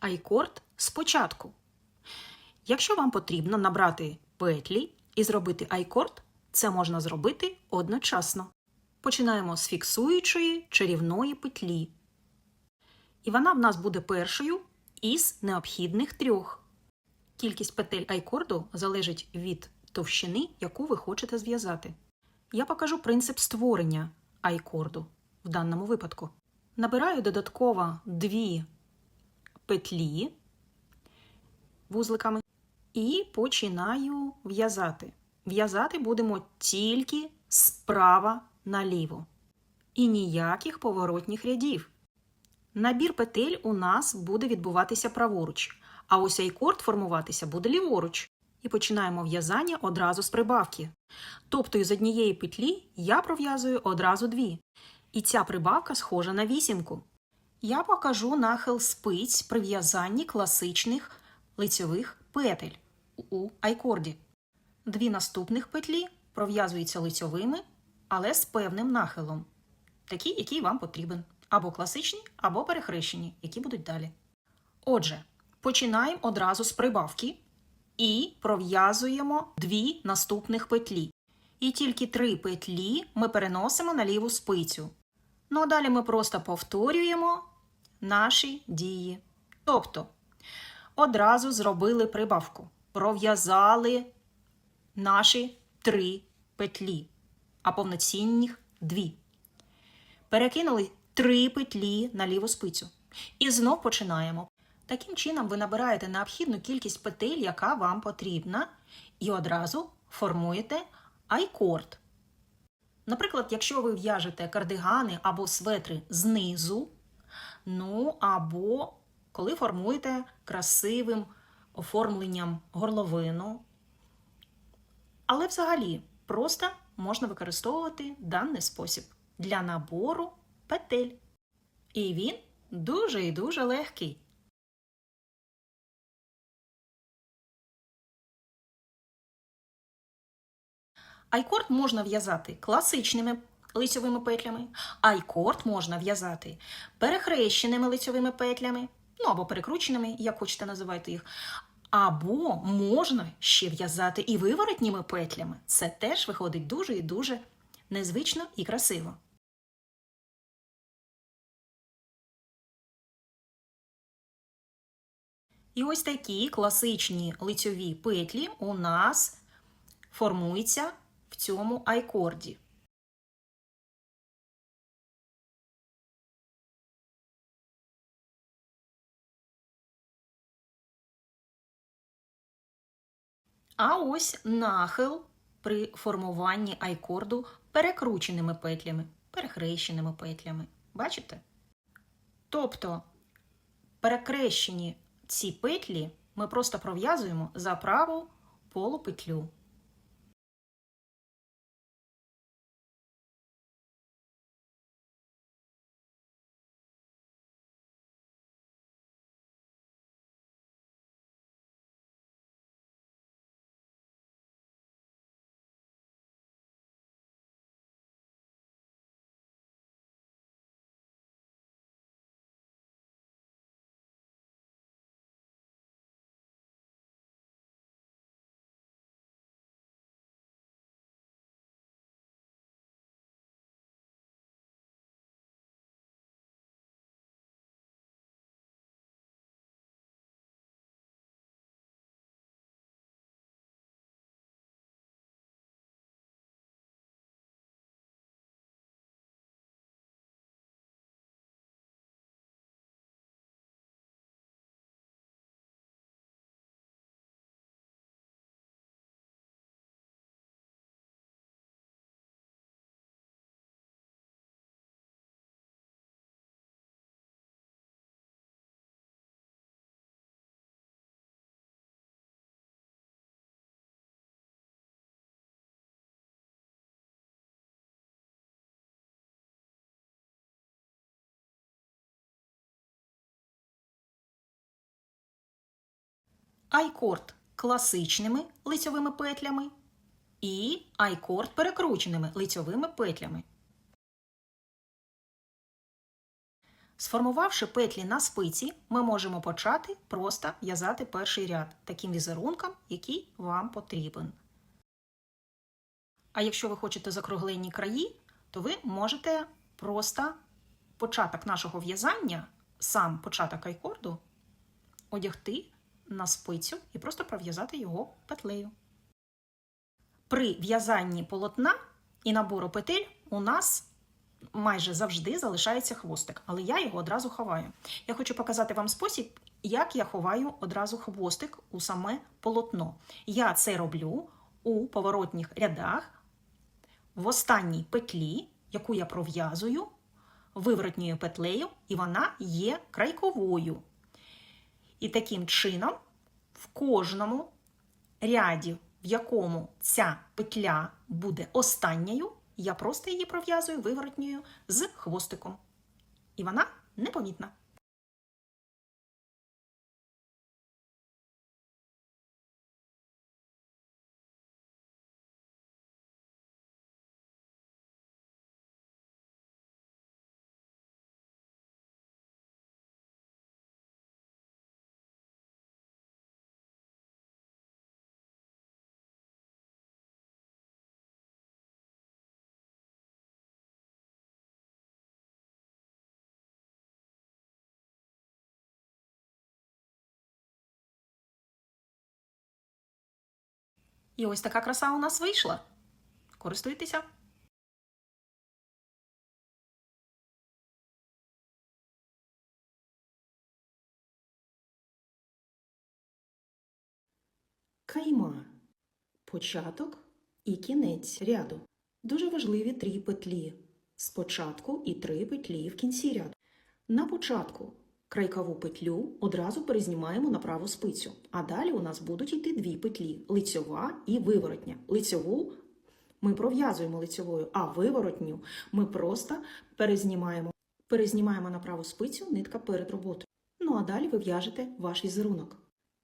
айкорд спочатку. Якщо вам потрібно набрати петлі і зробити айкорд, це можна зробити одночасно. Починаємо з фіксуючої чарівної петлі. І вона в нас буде першою із необхідних трьох. Кількість петель айкорду залежить від товщини, яку ви хочете зв'язати. Я покажу принцип створення айкорду в даному випадку. Набираю додатково дві петлі вузликами і починаю в'язати. В'язати будемо тільки справа наліво. І ніяких поворотних рядів. Набір петель у нас буде відбуватися праворуч, а ось айкорд формуватися буде ліворуч. І починаємо в'язання одразу з прибавки. Тобто із однієї петлі я пров'язую одразу дві. І ця прибавка схожа на вісімку. Я покажу нахил спиць при в'язанні класичних лицьових петель у айкорді. Дві наступних петлі пров'язуються лицьовими, але з певним нахилом, такі, який вам потрібен, або класичні, або перехрещені, які будуть далі. Отже, починаємо одразу з прибавки і пров'язуємо дві наступних петлі. І тільки три петлі ми переносимо на ліву спицю. Ну а далі ми просто повторюємо наші дії. Тобто, одразу зробили прибавку, пров'язали наші три петлі, а повноцінних дві. Перекинули три петлі на ліву спицю. І знов починаємо. Таким чином, ви набираєте необхідну кількість петель, яка вам потрібна, і одразу формуєте айкорд. Наприклад, якщо ви в'яжете кардигани або светри знизу, ну або коли формуєте красивим оформленням горловину. Але взагалі просто можна використовувати даний спосіб для набору петель. І він дуже і дуже легкий. Айкорд можна в'язати класичними лицьовими петлями, айкорд можна в'язати перехрещеними лицьовими петлями, ну або перекрученими, як хочете називайте їх. Або можна ще в'язати і виворотніми петлями. Це теж виходить дуже і дуже незвично і красиво. І ось такі класичні лицьові петлі у нас формуються в цьому айкорді. А ось нахил при формуванні айкорду перекрученими петлями, перехрещеними петлями. Бачите? Тобто перекрещені ці петлі ми просто пров'язуємо за праву полупетлю. Айкорд класичними лицьовими петлями і айкорд перекрученими лицьовими петлями. Сформувавши петлі на спиці, ми можемо почати просто в'язати перший ряд таким візерунком, який вам потрібен. А якщо ви хочете закруглені краї, то ви можете просто початок нашого в'язання, сам початок айкорду, одягти на спицю і просто пров'язати його петлею. При в'язанні полотна і набору петель у нас майже завжди залишається хвостик, але я його одразу ховаю. Я хочу показати вам спосіб, як я ховаю одразу хвостик у саме полотно. Я це роблю у поворотних рядах в останній петлі, яку я пров'язую виворотньою петлею, і вона є крайковою. І таким чином в кожному ряді, в якому ця петля буде останньою, я просто її пров'язую виворотньою з хвостиком. І вона непомітна. І ось така краса у нас вийшла. Користуйтеся! Кайма. Початок і кінець ряду. Дуже важливі три петлі. Спочатку і три петлі в кінці ряду. На початку крайкову петлю одразу перезнімаємо на праву спицю, а далі у нас будуть йти дві петлі лицьова і виворотня. Лицьову ми пров'язуємо лицьовою, а виворотню ми просто перезнімаємо. Перезнімаємо на праву спицю нитка перед роботою. Ну а далі ви в'яжете ваш візерунок.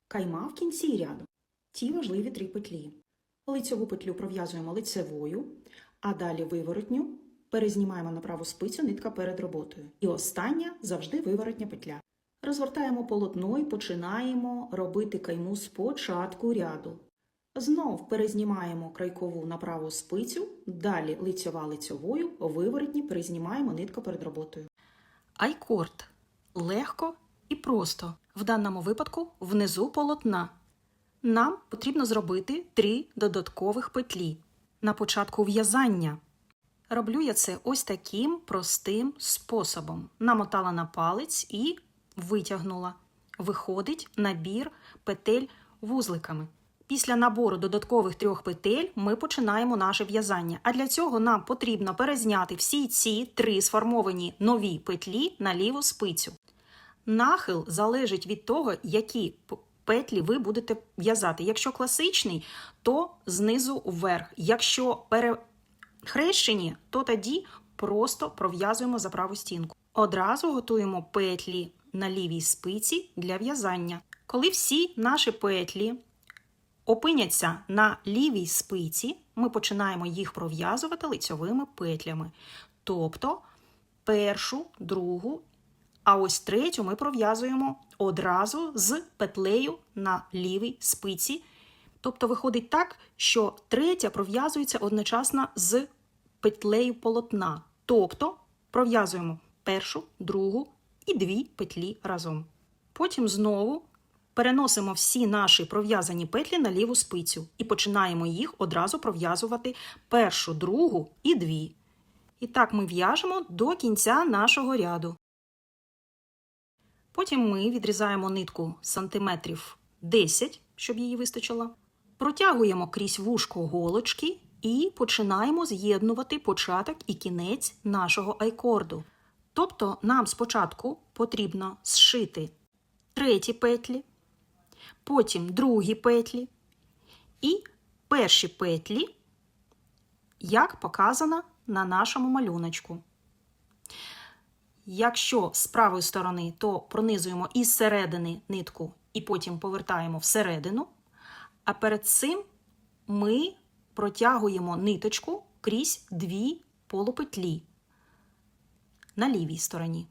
Кайма в кінці ряду. Ті важливі три петлі. Лицьову петлю пров'язуємо лицевою, а далі виворотню перезнімаємо на праву спицю нитка перед роботою. І остання завжди виворотня петля. Розгортаємо полотно і починаємо робити кайму з початку ряду. Знов перезнімаємо крайкову на праву спицю, далі лицьова лицьовою, виворотні перезнімаємо нитку перед роботою. Айкорд легко і просто. В даному випадку внизу полотна. Нам потрібно зробити три додаткових петлі на початку в'язання. Роблю я це ось таким простим способом. Намотала на палець і витягнула. Виходить набір петель вузликами. Після набору додаткових трьох петель ми починаємо наше в'язання. А для цього нам потрібно перезняти всі ці три сформовані нові петлі на ліву спицю. Нахил залежить від того, які петлі ви будете в'язати. Якщо класичний, то знизу вверх. Якщо перехрещені, то тоді просто пров'язуємо за праву стінку. Одразу готуємо петлі на лівій спиці для в'язання. Коли всі наші петлі опиняться на лівій спиці, ми починаємо їх пров'язувати лицьовими петлями. Тобто першу, другу, а ось третю ми пров'язуємо одразу з петлею на лівій спиці. Тобто виходить так, що третя пров'язується одночасно з петлею полотна. Тобто пров'язуємо першу, другу і дві петлі разом. Потім знову переносимо всі наші пров'язані петлі на ліву спицю і починаємо їх одразу пров'язувати першу, другу і дві. І так ми в'яжемо до кінця нашого ряду. Потім ми відрізаємо нитку сантиметрів 10, щоб її вистачило. Протягуємо крізь вушко голочки і починаємо з'єднувати початок і кінець нашого айкорду. Тобто нам спочатку потрібно зшити треті петлі, потім другі петлі і перші петлі, як показано на нашому малюночку. Якщо з правої сторони, то пронизуємо із середини нитку і потім повертаємо всередину. А перед цим ми протягуємо ниточку крізь дві полупетлі на лівій стороні.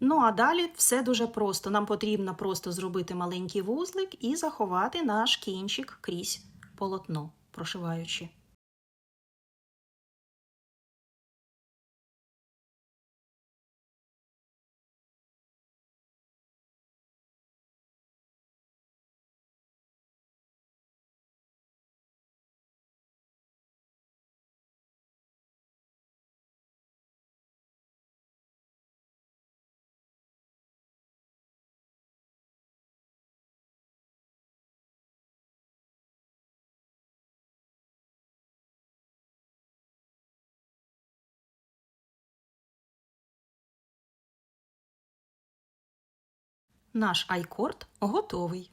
Ну а далі все дуже просто. Нам потрібно просто зробити маленький вузлик і заховати наш кінчик крізь полотно, прошиваючи. Наш айкорд готовий.